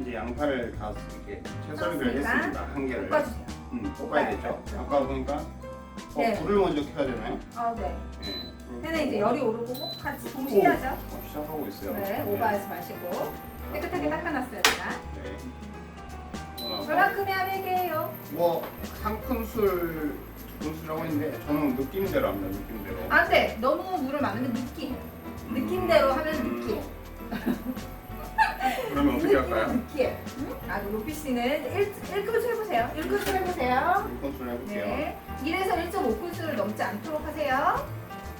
이제 양파를 다 이렇게 채썰기를 했습니다. 한 개를. 볶아주세요. 음, 볶아야 되죠. 아까 보니까 어, 네. 불을 먼저 켜야 되나요? 아 네. 네. 팬에 이제. 열이 오르고 꼭 같이 동시에 하죠. 어, 시작하고 있어요. 네, 오버하지 마시고 깨끗하게 닦아놨어요 제가. 네. 나서 얼마큼의 하백이에요? 뭐, 한 큰술, 두 큰술이라고 했는데 저는 느낌대로 합니다. 느낌대로. 안 돼. 너무 물을 많으면 느낌. 느낌대로 하면 음. 느낌. 그러면 어떻게 할까요? 응? 아, 로피 씨는 1, 1큰술 해보세요. 1큰술 해보세요. 한 큰술 해볼게요. 네. 1에서 1.5큰술을 넘지 않도록 하세요.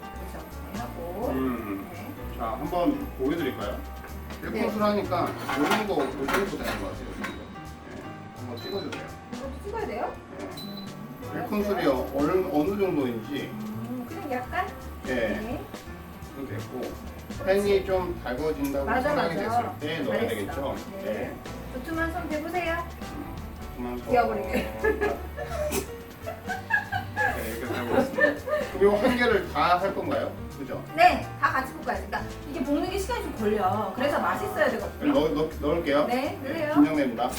그렇죠. 네, 하고. 음. 네. 자, 한번 보여드릴까요? 네. 1큰술 하니까 요 정도, 요 정도 되는 것 같아요. 네. 한번 찍어주세요. 이것도 찍어야 돼요? 네. 음, 1큰술이 어느, 어느 정도인지 음, 그냥 약간? 예, 네. 그 됐고 팬이 좀 달궈진다고 맞아, 생각이 맞아. 됐을 때 넣어야 잘했어. 되겠죠? 네. 두툼한 손 대보세요. 그만 더- 비워버리게. 네, 이렇게 살고 있습니다. 그럼 이거 한 개를 다 할 건가요? 그죠? 네, 다 같이 볶아야지. 그러니까 이게 볶는 게 시간이 좀 걸려. 그래서 맛있어야 되거든요. 넣, 넣, 넣을게요. 네, 넣으세요. 긴장됩니다.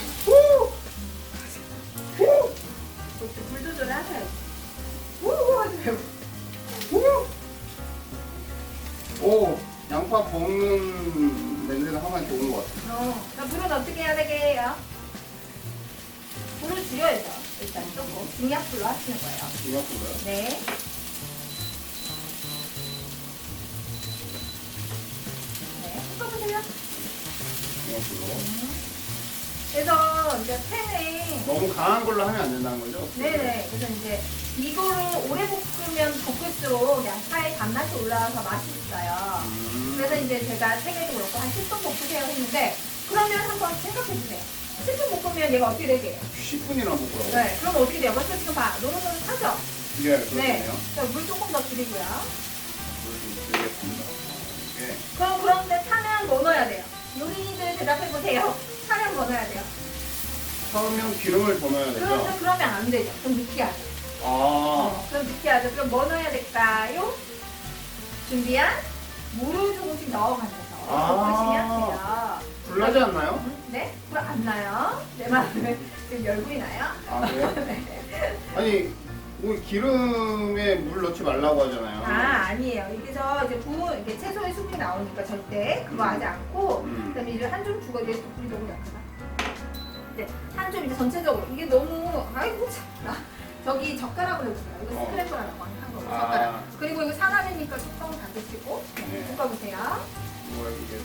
그것도 불 조절을 하셔야지. 우 우 하지 말고. 양파 볶는 냄새가 항상 좋은 것 같아요. 어, 자, 불은 어떻게 해야 되게요? 불을 줄여야죠. 일단 조금 중약불로 하시는 거예요. 이만큼요. 네. 네, 섞어보세요. 이만큼으로. 그래서 이제 팬에 너무 강한 걸로 하면 안 된다는 거죠? 네네. 그래서 이제 이거를 오래 볶으면 볶을수록 양파의 단맛이 올라와서 맛이 있어요. 음. 그래서 이제 제가 책에도 그렇고 한 10분 볶으세요 했는데 그러면 한번 생각해 보세요. 10분 볶으면 얘가 어떻게 되게요? 10분이나 볶으라고? 네. 그럼 어떻게 돼요? 벌써 지금 봐. 노릇노릇하죠? 예, 네. 그렇네요. 자, 물 조금 더 줄이고요. 물좀 드리겠습니다. 네. 그럼 그런데 뭐 넣어야 돼요? 요리니들 대답해 보세요. 타면 뭐 넣어야 돼요? 처음엔 기름을 더 넣어야 되죠? 그러면, 그러면 안 되죠. 그럼 느끼하죠. 아, 어, 그럼 느끼하죠. 그럼 뭐 넣어야 될까요? 준비한 물을 조금씩 넣어가면서 아. 볶으시면 돼요. 불나지 않나요? 음, 네? 불 안 나요? 내 말은 지금 열불이 나요? 아, 그래요? 네. 아니, 뭐 기름에 물 넣지 말라고 하잖아요. 아, 아니에요. 여기서 이제 부은, 이렇게 채소의 수분이 나오니까 절대 그거 하지 않고, 음. 그 다음에 이를 한점 주고, 얘 불이 너무 약하다. 네, 한점 이제 전체적으로. 이게 너무, 아이고, 참. 저기 젓가락으로 해보세요. 이거 어. 스크래퍼라고 하는 거. 아. 젓가락. 그리고 이거 사람이니까 뚜껑 닫으시고, 네. 볶아보세요. 뭐 이게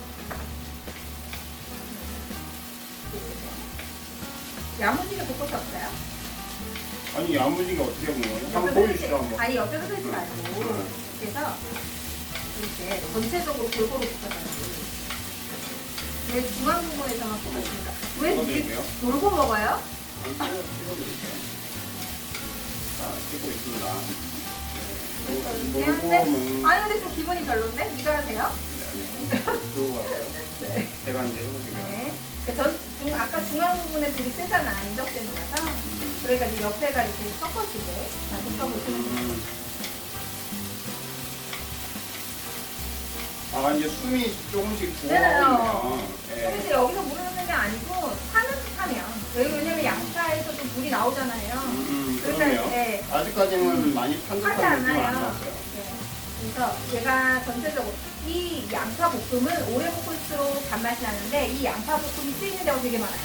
야무지게 볶을 수 없어요? 아니 야무지게 어떻게 먹는 거예요? 한번 보여주시죠 한번. 아니 옆에 응. 말고 응. 그래서 이렇게 전체적으로 골고루 볶아줘야 지왜 중앙 부분에서만 볶아주니까 왜 이렇게 찍어드릴게요. 놀고 먹어요? 찍고 있습니다. 네. 먹는. 아니 근데 좀 기분이 별론데? 네가 하세요? 네. 제가 이제 해보시면. 네. 그러니까 전 중, 아까 중앙 부분에 불이 세잖아 인덕되는 거라서 그러니까 이 옆에가 이렇게 섞어지게 잘 볶아보시면 돼요 음. 아 이제 숨이 조금씩 네, 죽어가거든요. 그래서 여기서 물을 넣는 게 아니고 파는 듯하면 왜냐면 양파에서도 물이 나오잖아요 음, 그러니까 그러네요. 네. 아직까지는 많이 하지 판듯한 느낌은 안 않아요. 나왔어요. 네. 그래서 얘가 전체적으로 이 양파 볶음은 오래 볶을수록 단맛이 나는데 이 양파 볶음이 쓰이는 데가 되게 많아요.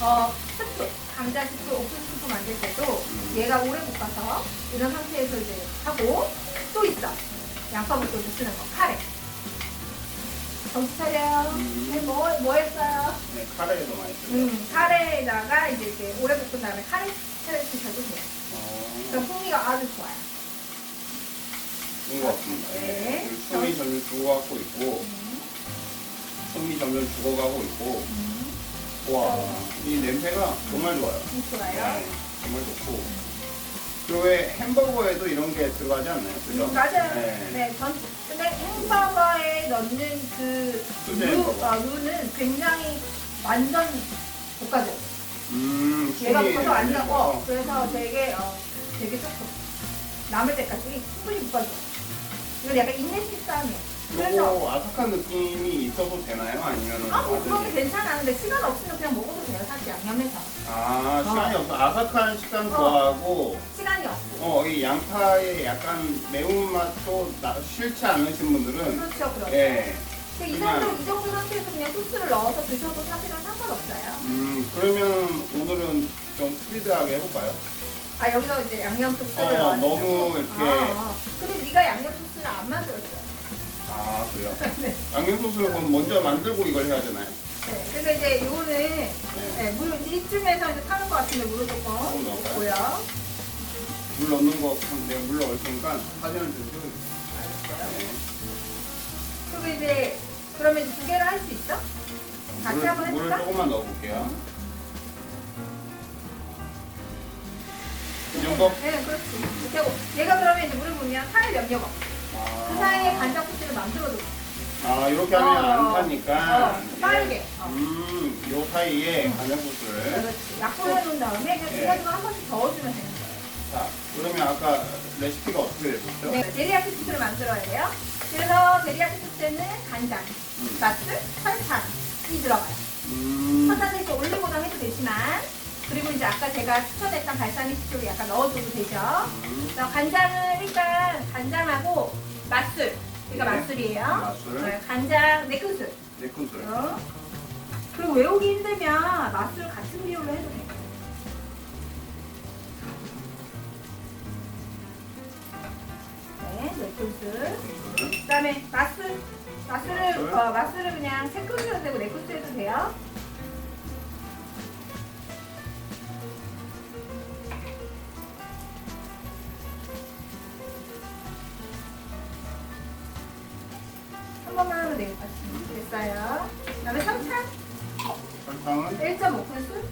어, 스프, 감자 스프, 옥수수 스프 만들 때도 음. 얘가 오래 볶아서 이런 상태에서 이제 하고 또 있어. 양파 볶을 때 쓰는 거, 카레. 정신 차려요. 음. 네, 뭐, 뭐 했어요? 네, 카레에도 많이 쓰죠. 음, 카레에다가 이제 이렇게 오래 볶은 다음에 카레를 드셔도 돼요. 어, 그럼 풍미가 아주 좋아요. 좋은 것 같습니다. 네. 네. 숨이 점점 죽어가고 있고, 음, 숨이 점점 죽어가고 있고, 음, 와, 이 냄새가 정말 좋아요. 음, 좋아요. 네, 정말 좋고. 그왜 햄버거에도 이런 게 들어가지 않나요? 그죠? 음, 맞아요. 네. 네. 전 근데 햄버거에 넣는 그 수제 루, 햄버거. 어, 루는 굉장히 완전 볶아져. 음, 얘가 숨이 볶아서 안 나고 어, 그래서 되게 어, 되게 조금 남을 때까지 충분히 볶아줘. 이건 약간 인내식 싸움이에요. 요거 아삭한 느낌이 있어도 되나요? 아니면은 아, 뭐 그런 게 괜찮아. 근데 시간 없으면 그냥 먹어도 돼요. 사실 양념해서. 아 시간이 없어 아삭한 식감 어. 좋아하고 시간이 없고. 어이 양파의 약간 매운맛도 나, 싫지 않으신 분들은 그렇죠, 그렇죠. 예. 근데 이 그냥- 정도, 이 정도 상태에서 그냥 소스를 넣어서 드셔도 사실은 상관없어요. 음 그러면 오늘은 좀 스피드하게 해볼까요? 아, 여기서 이제 양념 소스를 어, 넣어. 너무 이렇게- 근데 네가 양념 소스를 안 만들었어. 아 그래요? 네. 양념 소스를 그럼 먼저 만들고 이걸 해야 되나요? 네. 그래서 이제 요거는 네, 물 이쯤에서 이제 타는 것 같은데 물을 조금 넣을까요? 넣고요. 물 넣는 거 그럼 내가 물 넣을 테니까 사진을 좀 찍어주세요. 네. 그리고 이제 그러면 두 개를 할 수 있어? 같이 물, 한번 물을 해볼까? 조금만 넣어볼게요. 이 정도? 네, 그렇지. 하고 얘가 그러면 이제 물을 부으면 타를 면녀가 아, 그 사이에 간장 소스를 만들어도 아 이렇게 하면 어, 안 타니까 어, 빠르게. 어. 음, 요 사이에 음. 간장 소스를 그렇지. 약불 해 놓은 다음에 그냥 네. 그래가지고 한 번씩 저어주면 되는 거예요. 자 그러면 아까 레시피가 어떻게 되셨죠? 네, 데리야끼 소스를 만들어야 돼요. 그래서 데리야끼 소스에는 간장, 음. 맛술, 설탕이 들어가요. 음, 설탕을 이렇게 올리고당 해도 되지만 그리고 이제 아까 제가 추천했던 발사믹 식초를 약간 넣어줘도 되죠. 음, 그래서 간장은 일단 간장하고 맛술, 이거 네. 맛술이에요. 맛술. 네, 간장 네 큰술. 네 큰술 어? 그리고 외우기 힘들면 맛술 같은 비율로 해도 돼요. 네, 네 큰술. 그다음에 맛술, 맛술을 맛술. 어, 맛술을 그냥 세 큰술 해도 되고 네 큰술 해도 돼요. 설탕은 1.5큰술.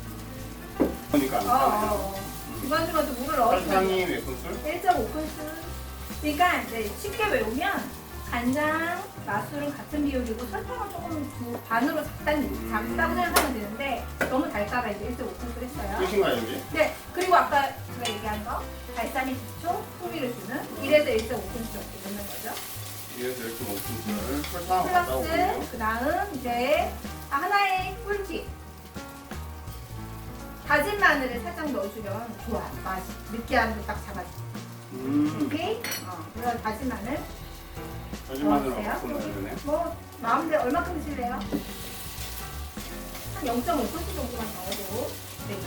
그러니까 안 어, 어, 타네요 어. 중간중간 또 물을 넣어주면 설탕이 몇 큰술? 1.5큰술. 그러니까 이제 쉽게 외우면 간장, 맛술은 같은 비율이고 설탕은 조금 두 반으로 음. 작다고 생각하면 되는데 너무 달까봐 이제 1.5큰술 했어요. 끝인가요 이제? 네, 그리고 아까 제가 얘기한 거 발사믹 기초, 풍미를 주는 이래서 1.5큰술 이렇게 넣는 거죠. 이래서 이렇게 못 큰술 설탕을 갖다 오고요 플러스 그 다음 이제 하나의 꿀팁 다진 마늘을 살짝 넣어주면 좋아 맛이 느끼함도 딱 잡아줘 음, 오케이? 어, 그런 다진 마늘 다진 마늘 넣어주세요. 얼마큼? 뭐 마음대로 얼마큼 드실래요? 한 0.5cm 정도만 넣어도 돼요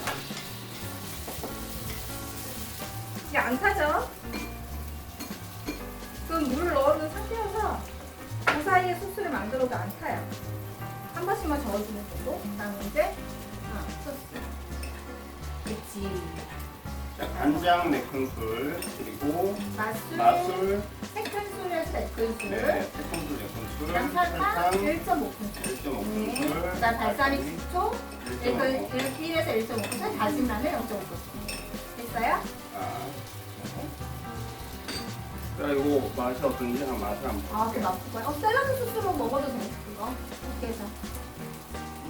이게 안 타죠? 그럼 물을 넣어놓은 상태여서 그 사이에 소스를 만들어도 안 타요 한 번씩만 저어주는 정도 그다음에 이제 어, 소스 그치 자, 간장 네 큰술 그리고 맛술, 맛술 세큰술에서 네큰술 네, 큰술 네 큰술 그다음 설탕 설탕 1.5큰술 1.5큰술 그 다음 발사믹 식초 1.5 1에서 1.5%, 다진 마늘 0.5%. 됐어요? 아. 자, 이거 맛이 어떤지 한번 맛을 한번 아, 그 볼게요. 거예요. 어, 샐러드 소스로 먹어도 돼, 그거. 이렇게 해서.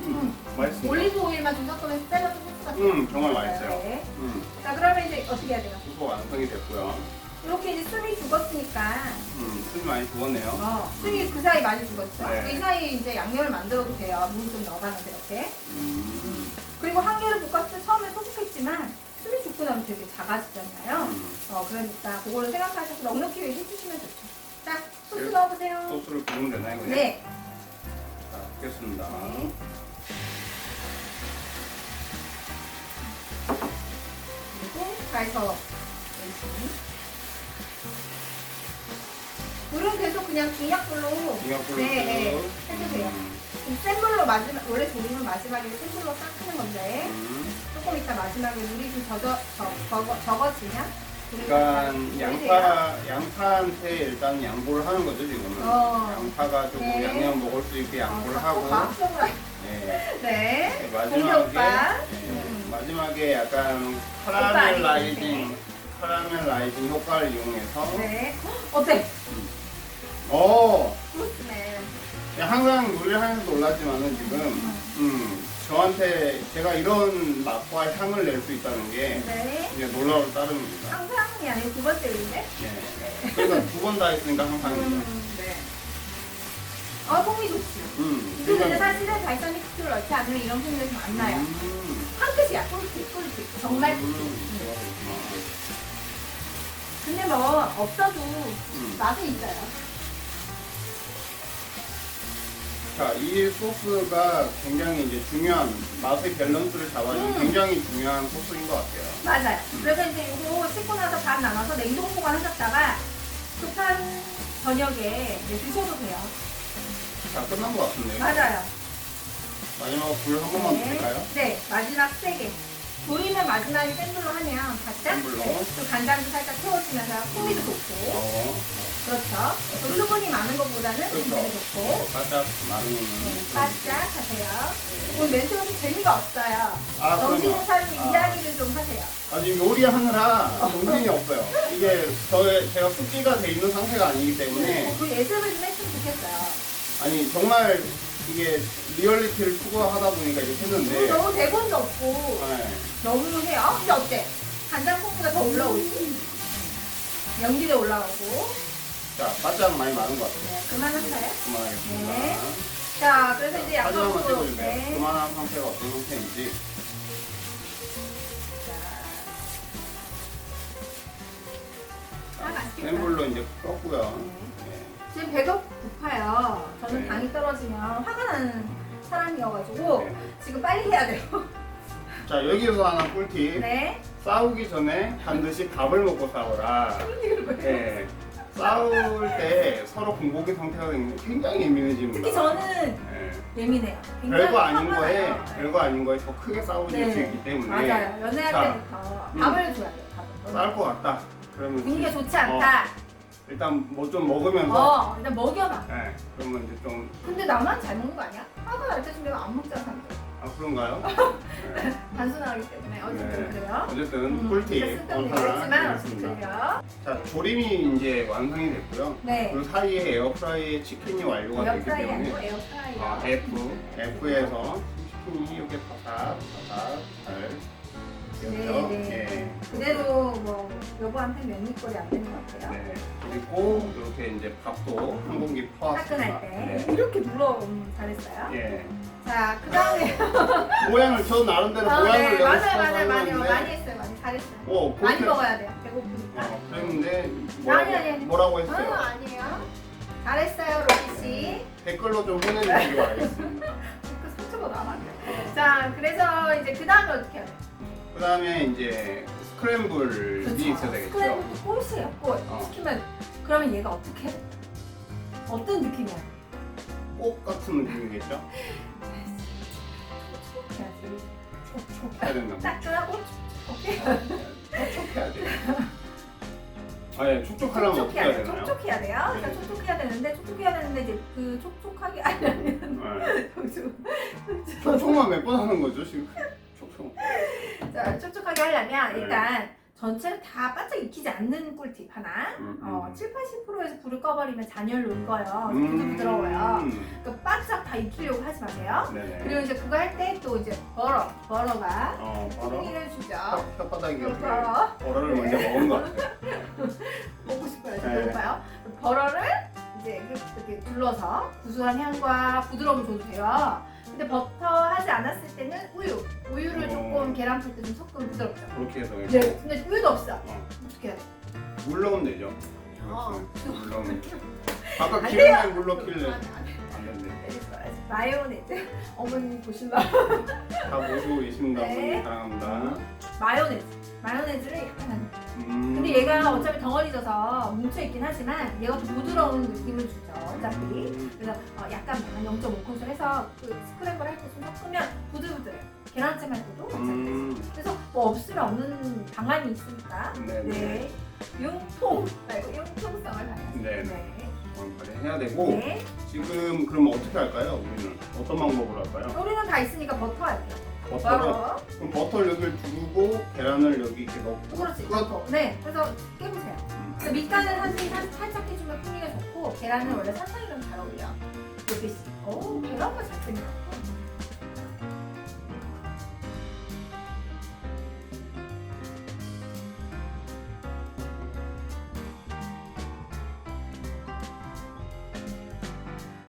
음, 맛있습니다. 올리브 오일만 좀 섞으면 샐러드 소스 같은 음, 정말 맛있어요. 네. 음, 자, 그러면 이제 어떻게 해야 돼요? 이거 완성이 됐고요. 이렇게 이제 숨이 죽었으니까, 음, 술 많이 죽었네요. 어, 숨이 그 사이 많이 죽었죠? 네. 이 사이에 이제 양념을 만들어도 돼요. 물 좀 넣어가면서 이렇게. 음, 그리고 한 개를 볶았을 때 처음에 소복했지만, 숨이 죽고 나면 되게 작아지잖아요. 음. 어, 그러니까 그거를 생각하셔서 넉넉히 해주시면 좋죠. 자, 소스 네. 넣어보세요. 소스를 부으면 되나요? 그냥? 네. 자, 붓겠습니다. 네. 가서 열심히. 불은 계속 그냥 중약불로 중약불로 네, 네. 쭉. 해주세요. 음, 센 불로 마지막 원래 조림은 마지막에 센 불로 싹 하는 건데 음. 조금 이따 마지막에 물이 좀 젖어 적, 적어, 적어지면 그러니까 약간 올리세요. 양파, 양파한테 일단 양보를 하는 거죠, 지금은. 어. 양파가 조금 네. 양념 먹을 수 있게 양보를 어, 하고. 네. 네. 마지막에 오빠. 네, 음. 마지막에 약간 오빠 카라멜 라이징 아니겠네. 카라멜 라이징 효과를 이용해서 네. 어때? 어 네. 항상 요리를 하면서 놀랐지만은 지금 음, 저한테 제가 이런 맛과 향을 낼 수 있다는 게 네. 이제 놀라울 따름입니다. 항상이 아니고 두 번째 요리인데? 네. 그러니까 두 번 다 했으니까 항상입니다. 음, 네. 어, 풍미 좋지. 음. 근데 사실은 발사믹 스프를 넣지 않으면 이런 풍미가 좀안 나요. 음. 한 끝이야, 꿀팁, 꿀팁. 정말 꿀팁. 음. 음. 근데 뭐, 없어도 음. 맛은 있어요. 자, 이 소스가 굉장히 이제 중요한 맛의 밸런스를 잡아주는 음. 굉장히 중요한 소스인 것 같아요. 맞아요. 그래서 이제 이거 씻고 나서 반 나눠서 냉동 보관하셨다가 급한 저녁에 이제 드셔도 돼요. 자, 끝난 것 같은데. 맞아요. 마지막 불한 번만 드릴까요? 네, 마지막 세게. 조리는 마지막에 센 불로 하면 바짝 센 불로. 네, 또 간장도 살짝 태워주면서 풍미도 좋고 어, 그렇죠. 또 수분이 많은 것보다는 그렇죠. 풍미도 좋고 바짝 많은. 네, 바짝 하세요. 오늘 멘트가 좀 재미가 없어요. 아, 정신을 그럼요. 차리고 아. 이야기를 좀 하세요. 아, 지금 요리하느라 정신이 없어요. 이게 저의, 제가 숙기가 돼 있는 상태가 아니기 때문에. 그 예습을 좀 했으면 좋겠어요. 아니, 정말 이게 리얼리티를 추구하다 보니까 이제 했는데. 너무 대본도 없고 네. 너무 해요. 근데 어때? 간장 풍미가 더 올라오지? 연기도 올라오고. 자, 바짝 많이 많은 것 같아요. 네, 그만할까요? 그만하겠습니다. 네. 자, 그래서 이제 사진 한번. 찍어주세요. 네. 그만한 상태가 어떤 상태인지. 아, 맛있겠다. 센 불로 이제 떴고요. 네. 네. 지금 배가 고파요. 저는 네. 당이 떨어지면 화가 나는 사람이어가지고 네. 지금 빨리 해야 돼요. 자, 여기서 하나 꿀팁. 네. 싸우기 전에 반드시 밥을 먹고 싸워라. 네. 싸울 때 서로 공복의 상태가 굉장히 예민해집니다. 특히 저는 네. 예민해요. 굉장히 별거 아닌 화가 거에 나요. 네. 별거 아닌 거에 더 크게 싸우질 수 있기 때문에 맞아요. 연애할 자, 때부터 음. 밥을 줘야 돼요. 밥을. 싸울 것 같다. 그러면 분위기가 이제- 좋지 않다. 일단 뭐 좀 먹으면서 어, 일단 먹여봐. 네. 그러면 이제 좀 근데 나만 잘 먹는 거 아니야? 화가 날 때쯤 되면 안 먹잖아. 사람들. 아, 그런가요? 네. 단순하기 때문에 어쨌든 네. 그래요. 어쨌든 음, 꿀팁 쓸데없는 오늘 하나 얘기했지만 드리겠습니다. 어쨌든요. 자 조림이 이제 완성이 됐고요. 네. 그 사이에 에어프라이에 치킨이 완료가 되기 에어프라이 아니고 때문에 에어프라이어. 아, F F에서 치킨이 이렇게 바삭 바삭 잘 되었죠. 네, 네. 예. 그대로 뭐 여보한테 면밀거리 안 되는 것 같아요. 네. 그리고 이렇게 이제 밥도 한 공기 퍼왔습니다. 때 네. 이렇게 눌러 음, 잘했어요. 예. 자, 그 다음에 모양을 저 나름대로 아, 모양을 네, 맞아요, 맞아요, 많이 많이 했어요, 많이 잘했어요. 어, 많이 그렇게- 먹어야 돼요. 배고프니까. 어, 그랬는데 뭐라고, 아니, 아니, 아니. 뭐라고 아, 했어요? 아니에요. 잘했어요, 로비 씨. 댓글로 좀 보내주시기 바라겠습니다. 그 상처가 돼. 자, 그래서 이제 그 다음에 어떻게 해야 돼? 그 다음에 이제 스크램블이 있어야 되겠죠. 스크램블도 꽃. 어. 시키면 그러면 얘가 어떻게 해? 어떤 느낌이야? 꽃 같은 느낌이겠죠? 해야지. 촉촉해야 된다고. 따끈하고 오케이. 촉촉해야 돼요. 아, 예, 촉촉하려면 어떻게 해야 돼. 되나요? 촉촉해야 돼요. 그러니까 네. 촉촉해야 되는데 촉촉해야 되는데 이제 그 촉촉하게 하려면 네. 좀- 촉촉만 몇 번 하는 거죠, 지금? 촉촉. 자, 촉촉하게 하려면 네. 일단 전체를 다 바짝 익히지 않는 꿀팁 하나. 음, 어, 음. 7, 80%에서 불을 꺼버리면 잔열로 익어요. 음. 부들부들어요. 음. 그러니까 바짝 다 익히려고 하지 마세요. 네네. 그리고 이제 그거 할 때 또 이제 버러, 버러가 어, 바로 풍미를 주죠. 혓- 혓바닥이 옆에 버러 버러를 먼저 먹은 것 같아요. 먹고 싶어요. 네. 배고파요. 버러를 이제 이렇게 둘러서 구수한 향과 부드러움을 줘도 돼요. 근데 버터 하지 않았을 때는 우유, 우유를 어. 조금 계란 풀 때 좀 섞으면 부드럽죠. 그렇게 해서 네, 근데 우유도 없어. 어, 어떻게 해야 돼? 물 넣으면 되죠. 어. 이렇게 물 넣으면. 아까 안 기름에 물 넣길래 안. 마요네즈. 어머님 보실라. 다 모시고 계십니다. 네. 어머니 사랑합니다. 마요네즈. 마요네즈를 약간 한. 음. 근데 얘가 어차피 덩어리 져서 뭉쳐있긴 하지만 얘가 좀 부드러운 느낌을 주죠. 어차피. 음. 그래서 어, 약간 한 0.5큰술 해서 그 스크램블 할 때 좀 섞으면 부들부들해요. 계란찜 할 때도. 음. 그래서 뭐 없으면 없는 방안이 있으니까. 네네. 네. 융통 말고 융통성을 다해서 네. 네. 해야 되고 네. 지금 그럼 어떻게 할까요? 우리는 어떤 방법으로 할까요? 우리는 다 있으니까 버터 할게요. 버터를 버터. 그럼 버터를 여기 두고 계란을 여기 이렇게 넣고 그렇지. 끝. 버터. 네. 그래서 깨보세요. 음. 그래서 사실 살- 살짝 해주면 풍미가 좋고 계란은 원래 사탕이랑 잘 어울려. 이렇게 오 계란과 잘 생겨.